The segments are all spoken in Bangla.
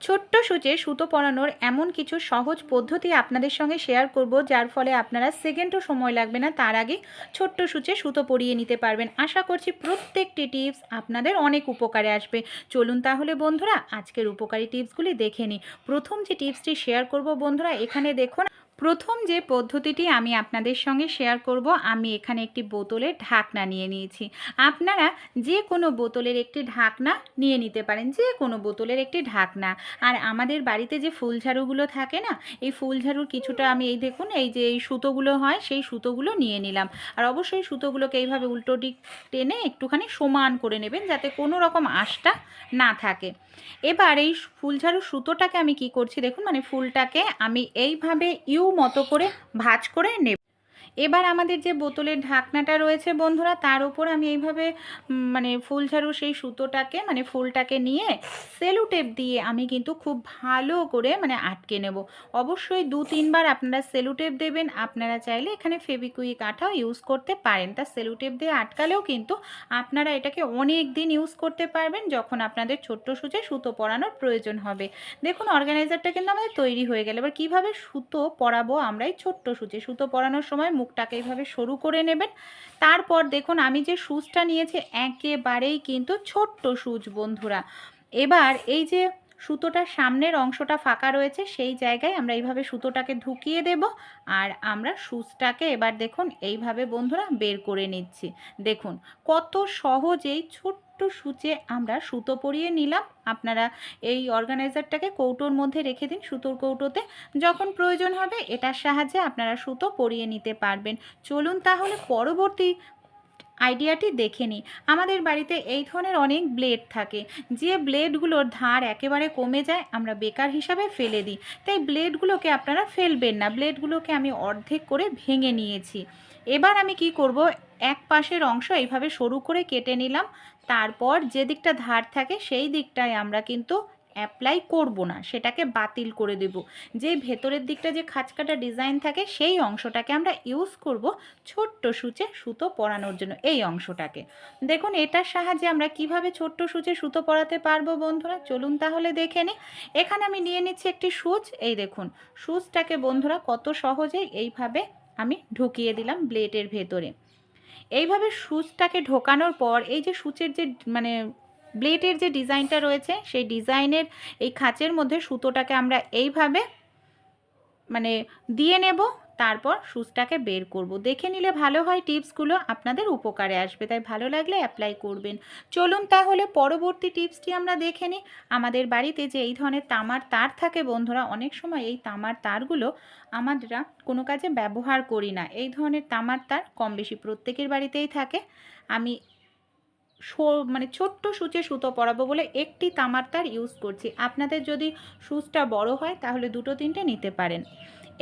ছোট্ট সূচে সুতো পরানোর এমন কিছু সহজ পদ্ধতি আপনাদের সঙ্গে শেয়ার করব, যার ফলে আপনারা সেকেন্ডও সময় লাগবে না, তার আগে ছোট্ট সূচে সুতো পরিয়ে নিতে পারবেন। আশা করছি প্রত্যেকটি টিপস আপনাদের অনেক উপকারে আসবে। চলুন তাহলে বন্ধুরা, আজকের উপকারী টিপসগুলি দেখে নিই। প্রথম যে টিপসটি শেয়ার করব বন্ধুরা, এখানে দেখুন প্রথম যে পদ্ধতিটি আমি আপনাদের সঙ্গে শেয়ার করব, আমি এখানে একটি বোতলের ঢাকনা নিয়ে নিয়েছি। আপনারা যে কোনো বোতলের একটি ঢাকনা নিয়ে নিতে পারেন যে কোনো বোতলের একটি ঢাকনা। আর আমাদের বাড়িতে যে ফুল ঝাড়ুগুলো থাকে না, এই ফুল ঝাড়ুর কিছুটা আমি এই দেখুন, এই যে এই সুতোগুলো হয়, সেই সুতোগুলো নিয়ে নিলাম। আর অবশ্যই সুতোগুলোকে এইভাবে উল্টো দিক টেনে একটুখানি সমান করে নেবেন, যাতে কোনো রকম আঁশটা না থাকে। এবার এই ফুল ঝাড়ু সুতোটাকে আমি কি করছি দেখুন মানে ফুলটাকে আমি এইভাবে ইউ মতো করে ভাজ করে নেব। এবার আমাদের যে বোতলের ঢাকনাটা রয়েছে বন্ধুরা, তার উপর আমি এইভাবে মানে ফুল ঝাড়ু সেই সুতোটাকে মানে ফুলটাকে নিয়ে সেলু টেপ দিয়ে আমি কিন্তু খুব ভালো করে মানে আটকে নেব। অবশ্যই দু তিনবার আপনারা সেলু টেপ দেবেন, আপনারা চাইলে এখানে ফেবিকুইক আঠাও ইউজ করতে পারেন। তা সেলু টেপ দিয়ে আটকালেও কিন্তু আপনারা এটাকে অনেক দিন ইউজ করতে পারবেন, যখন আপনাদের ছোট্ট সূচে সুতো পরানোর প্রয়োজন হবে। দেখুন, অর্গানাইজারটা কিন্তু আমাদের তৈরি হয়ে গেল। এবার কীভাবে সুতো পরাবো আমরা এই ছোট্ট সূচে সুতো পরানোর সময় মুখটাকে এইভাবে সরু করে নেবেন। তারপর দেখুন, আমি যে সুচটা নিয়েছি একেবারেই কিন্তু ছোট্ট সুচ বন্ধুরা। এবার এই যে সুতোটার সামনের অংশটা ফাঁকা রয়েছে, সেই জায়গায় আমরা এইভাবে সুতোটাকে ঢুকিয়ে দেব আর আমরা সুচটাকে এবার দেখুন, এইভাবে বন্ধুরা বের করে নিচ্ছি। দেখুন, কত সহজেই ছোট্ট সূচে আমরা সুতো পরিয়ে নিলাম। আপনারা এই অর্গানাইজারটাকে কৌটোর মধ্যে রেখে দিন। সুতোর কৌটোতে যখন প্রয়োজন হবে এটার সাহায্যে আপনারা সুতো পরিয়ে নিতে পারবেন। চলুন তাহলে পরবর্তী আইডিয়াটি দেখে নিই। আমাদের বাড়িতে এই ধরনের অনেক ব্লেড থাকে। যে ব্লেডগুলোর ধার একেবারে কমে যায়, আমরা বেকার হিসাবে ফেলে দিই। তাই ব্লেডগুলোকে আপনারা ফেলবেন না। ব্লেডগুলোকে আমি অর্ধেক করে ভেঙে নিয়েছি। এবার আমি কি করব? এক পাশের অংশ এইভাবে সরু করে কেটে নিলাম। তারপর যে দিকটা ধার থাকে সেই দিকটায় আমরা কিন্তু অ্যাপ্লাই করব না, সেটাকে বাতিল করে দেব। যে ভেতরের দিকটা যে খাঁচকাটা ডিজাইন থাকে সেই অংশটাকে আমরা ইউজ করব ছোট্ট সূচে সুতো পরানোর জন্য এই অংশটাকে। দেখুন, এটার সাহায্যে আমরা কীভাবে ছোট্ট সূচে সুতো পরাতে পারব বন্ধুরা? চলুন তাহলে দেখে নিই। এখানে আমি নিয়ে নিচ্ছি একটি সুচ। এই দেখুন, সুচটাকে বন্ধুরা কত সহজেই এইভাবে আমি ঢুকিয়ে দিলাম ব্লেডের ভেতরে। এইভাবে সুচটাকে ঢোকানোর পর এই যে সুচের যে মানে ব্লেডের যে ডিজাইনটা রয়েছে, সেই ডিজাইনের এই খাঁচের মধ্যে সুতোটাকে আমরা এইভাবে মানে দিয়ে নেব তারপর সুচটাকে বের করব। দেখে নিলে ভালো হয়, টিপসগুলো আপনাদের উপকারে আসবে, তাই ভালো লাগলে অ্যাপ্লাই করবেন। চলুন তাহলে পরবর্তী টিপসটি আমরা দেখে নিই। আমাদের বাড়িতে যে এই ধরনের তামার তার থাকে বন্ধুরা, অনেক সময় এই তামার তারগুলো আমরা কোনো কাজে ব্যবহার করি না। এই ধরনের তামার তার কম বেশি প্রত্যেকের বাড়িতেই থাকে। আমি মানে ছোট্ট সূচে সুতো পরাবো বলে একটি তামার তার ইউজ করছি। আপনাদের যদি সুচটা বড় হয়, তাহলে দুটো তিনটে নিতে পারেন।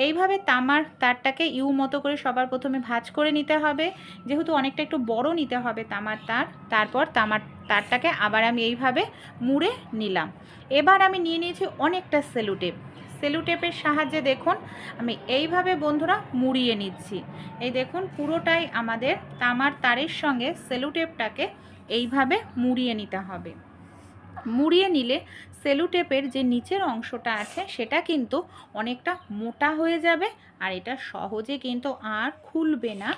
এইভাবে তামার তারটাকে ইউ মতো করে সবার প্রথমে ভাজ করে নিতে হবে। যেহেতু অনেকটা একটু বড় নিতে হবে তামার তার, তারপর তামার তারটাকে আবার আমি এইভাবে মুড়ে নিলাম। এবার আমি নিয়ে নিয়েছি অনেকটা সেলুটেপ। সেলুটেপের সাহায্যে দেখুন, আমি এইভাবে বন্ধুরা মুড়িয়ে নিচ্ছি। এই দেখুন, পুরোটাই আমাদের তামার তারের সঙ্গে সেলুটেপটাকে এইভাবে মুড়িয়ে নিতে হবে। মুড়িয়ে নিলে সেলুটেপের যে নিচের অংশটা আছে সেটা কিন্তু অনেকটা মোটা হয়ে যাবে আর এটা সহজে কিন্তু আর খুলবে না।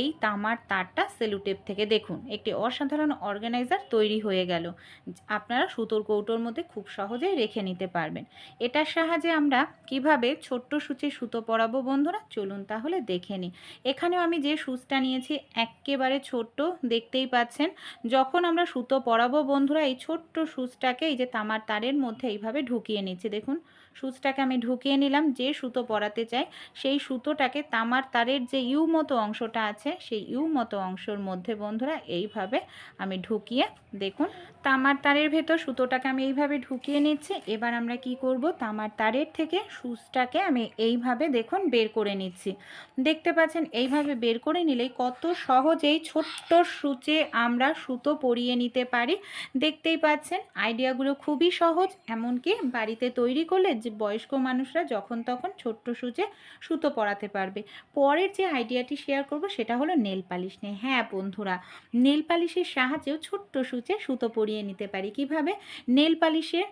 এই তামার তারটা সেলুটেপ থেকে দেখুন। একটি অসাধারণ অর্গানাইজার তৈরি হয়ে গেল। আপনারা সুতোর কৌটোর মধ্যে খুব সহজেই রেখে নিতে পারবেন। এটার সাহায্যে আমরা কীভাবে ছোট্ট সূচে সুতো পরাবো বন্ধুরা, চলুন তাহলে দেখে নিই। এখানেও আমি যে সুচটা নিয়েছি একেবারে ছোট্ট, দেখতেই পাচ্ছেন। যখন আমরা সুতো পরাবো বন্ধুরা, এই ছোট্ট সুচটাকে এই যে তামার তারের মধ্যে এইভাবে ঢুকিয়ে নিচ্ছি। দেখুন, সুচটাকে আমি ঢুকিয়ে নিলাম। যে সুতো পরাতে চাই সেই সুতোটাকে তামার তারের যে ইউ মতো অংশটা আছে, সেই ইউ মতো অংশের মধ্যে বন্ধুরা এইভাবে আমি ঢুকিয়ে দেখুন, তামার তারের ভেতর সুতোটাকে আমি এইভাবে ঢুকিয়ে নিচ্ছি। এবার আমরা কি করব? তামার তারের থেকে সুচটাকে আমি এইভাবে দেখুন বের করে নিচ্ছি। দেখতে পাচ্ছেন, এইভাবে বের করে নিলেই কত সহজেই ছোট্ট সূচে আমরা সুতো পরিয়ে নিতে পারি। দেখতেই পাচ্ছেন, আইডিয়াগুলো খুবই সহজ। এমনকি বাড়িতে তৈরি করলে যে বয়স্ক মানুষরা যখন তখন ছোট্ট সূচে সুতো পরাতে পারবে। পরের যে আইডিয়াটি শেয়ার করব সেটা হলো নেল পালিশ নিয়ে। হ্যাঁ বন্ধুরা নেল পালিশের সাহায্যেও ছোট্ট সূচে সুতো পরিয়ে নিতে পারি। কীভাবে? নেল পালিশের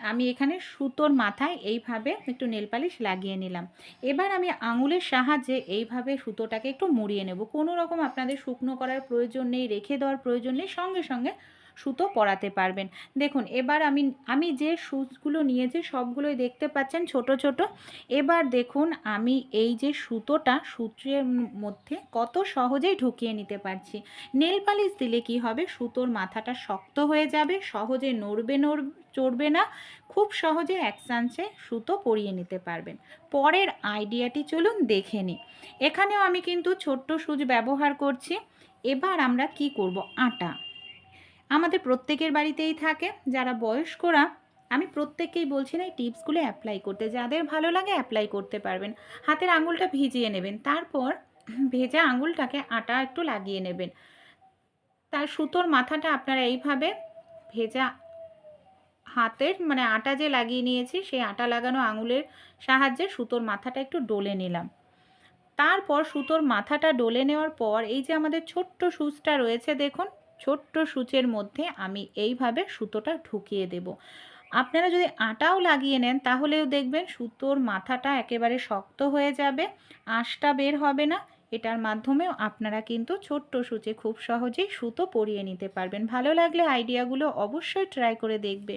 আমি এখানে সুতোর মাথায় এইভাবে একটু নেল পালিশ লাগিয়ে নিলাম। এবার আমি আঙুলের সাহায্যে এইভাবে সুতোটাকে একটু মুড়িয়ে নেব। কোনো রকম আপনাদের শুকনো করার প্রয়োজন নেই, রেখে দেওয়ার প্রয়োজন নেই। সঙ্গে সঙ্গে সুতো পরাতে পারবেন। দেখুন, এবার আমি আমি যে সুচগুলো নিয়েছি সবগুলোই দেখতে পাচ্ছেন ছোট ছোট। এবার দেখুন, আমি এই যে সুতোটা সূত্রের মধ্যে কত সহজেই ঢুকিয়ে নিতে পারছি। নেল পালিশ দিলে কি হবে? সুতোর মাথাটা শক্ত হয়ে যাবে, সহজে নড়বে, নড়, চড়বে না। খুব সহজে এক চান্সে সুতো পরিয়ে নিতে পারবেন। পরের আইডিয়াটি চলুন দেখে নিই। এখানেও আমি কিন্তু ছোট্ট সুচ ব্যবহার করছি। এবার আমরা কি করব? আটা। আমাদের প্রত্যেকের বাড়িতেই থাকে। যারা বয়স্করা, আমি প্রত্যেককেই বলছি না এই টিপসগুলো অ্যাপ্লাই করতে। যাদের ভালো লাগে অ্যাপ্লাই করতে পারবেন। হাতের আঙুলটা ভিজিয়ে নেবেন। তারপর ভেজা আঙুলটাকে আটা একটু লাগিয়ে নেবেন। তার সুতোর মাথাটা আপনারা এইভাবে ভেজা হাতের মানে আটা যে লাগিয়ে নিয়েছি, সেই আটা লাগানো আঙুলের সাহায্যে সুতোর মাথাটা একটু ডলে নিলাম। তারপর সুতোর মাথাটা ডলে নেওয়ার পর এই যে আমাদের ছোট্ট সুচটা রয়েছে, দেখুন। ছোট্ট সূচের মধ্যে আমি এইভাবে সুতোটা ঢুকিয়ে দেব। আপনারা যদি আটাও লাগিয়ে নেন, তাহলেও দেখবেন সুতোর মাথাটা একেবারে শক্ত হয়ে যাবে, আঁশটা বের হবে না। এটার মাধ্যমেও আপনারা কিন্তু ছোট্ট সূচে খুব সহজেই সুতো পরিয়ে নিতে পারবেন। ভালো লাগলে আইডিয়াগুলো অবশ্যই ট্রাই করে দেখবেন।